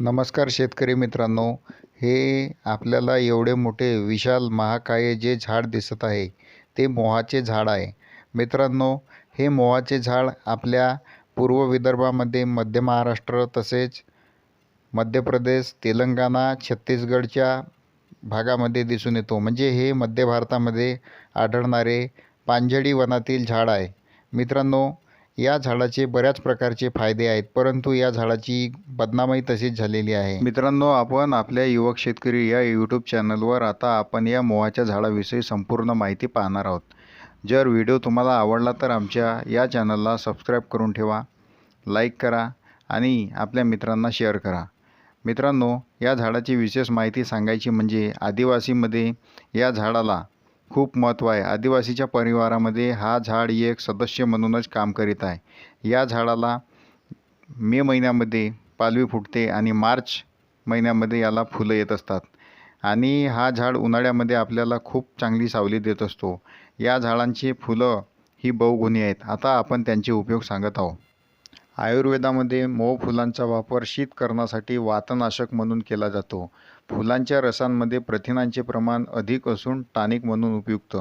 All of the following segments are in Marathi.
नमस्कार शेतकरी मित्रांनो. हे आपल्याला एवढे मोठे विशाल महाकाय जे झाड दिसत आहे ते मोहाचे झाड आहे. मित्रांनो हे मोहाचे झाड आपल्या पूर्व विदर्भामध्ये मध्य महाराष्ट्र तसेच मध्य प्रदेश तेलंगणा छत्तीसगडच्या भागामध्ये दिसून येतो. म्हणजे हे मध्य भारतामध्ये आढळणारे पानझडी वनातील झाड आहे. मित्रांनो या झाडाचे बऱ्याच प्रकारचे फायदे आहेत परंतु या झाडाची बदनामही तशीच झालेली आहे. मित्रांनो आपण आपल्या युवक शेतकरी या यूट्यूब चॅनलवर आता आपण या मोहाच्या झाडाविषयी संपूर्ण माहिती पाहणार आहोत. जर व्हिडिओ तुम्हाला आवडला तर आमच्या या चॅनलला सबस्क्राईब करून ठेवा लाईक करा आणि आपल्या मित्रांना शेअर करा. मित्रांनो या झाडाची विशेष माहिती सांगायची म्हणजे आदिवासीमध्ये या झाडाला खूप महत्त्व आहे. आदिवासीच्या परिवारामध्ये हा झाड एक सदस्य म्हणूनच काम करीत आहे. या झाडाला मे महिन्यामध्ये पालवी फुटते आणि मार्च महिन्यामध्ये याला फुलं येत असतात. आणि हा झाड उन्हाळ्यामध्ये आपल्याला खूप चांगली सावली देत असतो. या झाडांची फुलं ही बहुगुणी आहेत. आता आपण त्यांचे उपयोग सांगत आहोत. आयुर्वेदामध्ये मोह फुलांचा वापर शीत करण्यासाठी वातनाशक म्हणून केला जातो. फुलांच्या रसांमध्ये प्रथिनांचे प्रमाण अधिक असून टॉनिक म्हणून उपयुक्त.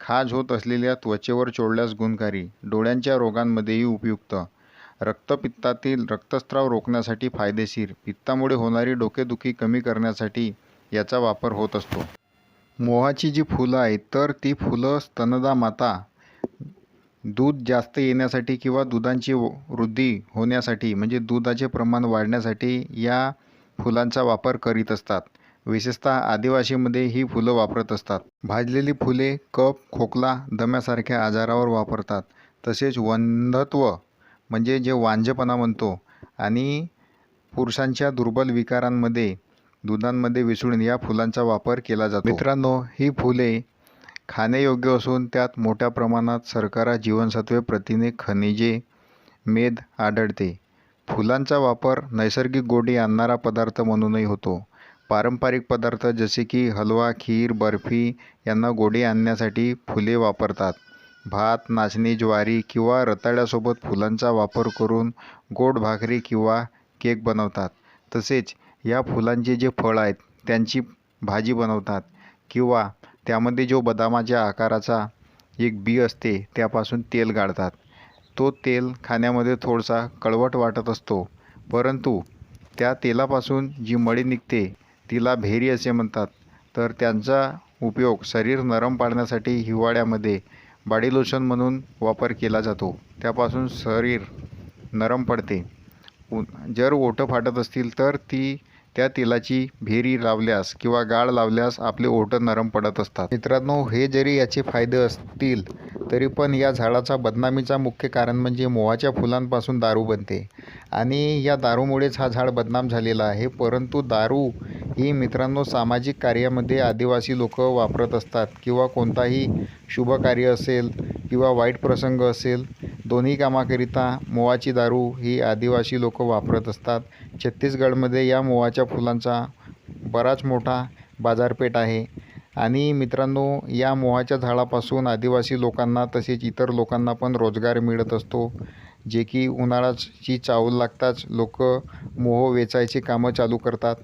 खाज होत असलेल्या त्वचेवर चोळल्यास गुणकारी डोळ्यांच्या रोगांमध्येही उपयुक्त. रक्तपित्तातील रक्तस्राव रोखण्यासाठी फायदेशीर पित्तामुळे होणारी डोकेदुखी कमी करण्यासाठी याचा वापर होत असतो. मोहाची जी फुलं आहेत तर ती फुलं स्तनदा माता दूध जास्त येण्यासाठी किंवा दुधांची वृद्धी होण्यासाठी म्हणजे दुधाचे प्रमाण वाढण्यासाठी या फुलांचा वापर करीत असतात. विशेषतः आदिवासीमध्ये ही फुलं वापरत असतात. भाजलेली फुले कप खोकला दम्यासारख्या आजारावर वापरतात. तसेच वंधत्व म्हणजे जे वांजपणा म्हणतो आणि पुरुषांच्या दुर्बल विकारांमध्ये दुधांमध्ये मिसळून या फुलांचा वापर केला जातो. मित्रांनो ही फुले खाण्यायोग्य असून त्यात मोठ्या प्रमाणात सरकारा जीवनसत्वे प्रथिने खनिजे मेद आढळते. फुलांचा वापर नैसर्गिक गोडी आणणारा पदार्थ म्हणूनही होतो. पारंपरिक पदार्थ जसे की हलवा खीर बर्फी यांना गोडी आणण्यासाठी फुले वापरतात. भात नाचणी ज्वारी किंवा रताळ्यासोबत फुलांचा वापर करून गोड भाकरी किंवा केक बनवतात. तसेच या फुलांचे जे फळ आहेत त्यांची भाजी बनवतात किंवा त्यामध्ये जो बदामाच्या आकाराचा एक बी असते त्यापासून तेल गाळतात तो तेल खाण्यामध्ये थोडासा कळवट वाटत असतो. परंतु त्या तेलापासून जी मळी निघते तिला भेरी असे म्हणतात. तर त्यांचा उपयोग शरीर नरम पाडण्यासाठी हिवाळ्यामध्ये बॉडी लोशन म्हणून वापर केला जातो. त्यापासून शरीर नरम पडते. जर ओठं फाटत असतील तर ती त्या तेलाची भेरी लावल्यास किंवा गाळ लावल्यास आपले ओठं नरम पडत असतात. मित्रांनो हे जरी याचे फायदे असतील तरी पण या झाडाचा बदनामीचा मुख्य कारण म्हणजे मोहाच्या फुलांपासून दारू बनते. आणि या दारूमुळेच हा झाड बदनाम झालेला आहे. परंतु दारू ही मित्रांनो सामाजिक कार्यामध्ये आदिवासी लोक वापरत असतात. किंवा कोणताही शुभ कार्य असेल किंवा वाईट प्रसंग असेल दोन्ही कामाकरिता मोवाची दारू ही आदिवासी लोक वापरत असतात. छत्तीसगडमध्ये या मोवाच्या फुलांचा बराच मोठा बाजारपेठ आहे. आणि मित्रांनो या मोहाच्या झाडापासून आदिवासी लोकांना तसेच इतर लोकांना पण रोजगार मिळत असतो. जे की उन्हाळ्याची चावल लागताच लोक मोह वेचायची कामं चालू करतात.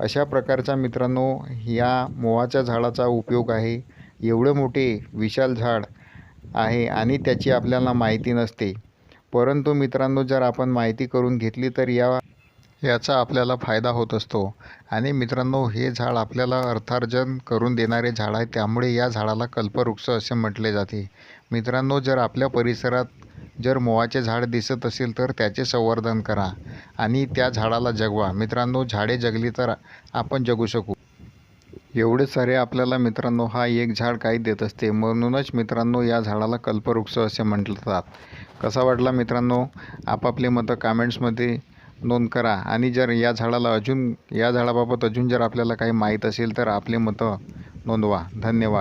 अशा प्रकारचा मित्रांनो या मोहाच्या झाडाचा उपयोग आहे. एवढं मोठे विशाल झाड आहे आणि त्याची आपल्याला माहिती नसते. परंतु मित्रांनो जर आपण माहिती करून घेतली तर या याचा आपल्याला फायदा होत असतो. आणि मित्रांनो हे झाड आपल्याला अर्थार्जन करून देणारे झाड आहे. त्यामुळे या झाडाला कल्पवृक्ष असे म्हटले जाते. मित्रांनो जर आपल्या परिसरात जर मोवाचे झाड दिसत असेल तर त्याचे संवर्धन करा आणि त्या झाडाला जगवा. मित्रांनो झाडे जगली तर आपण जगू शकू. एवढे सारे आपल्याला मित्रांनो हा एक झाड काही देत असते. म्हणूनच मित्रांनो या झाडाला कल्पवृक्ष असे म्हटलं कसा वाटला मित्रांनो? आपापले मतं कामेंट्समध्ये नोंद करा. आणि जर या झाडाला अजून या झाडाबाबत अजून जर आपल्याला काही माहीत असेल तर आपले मतं नोंदवा. धन्यवाद.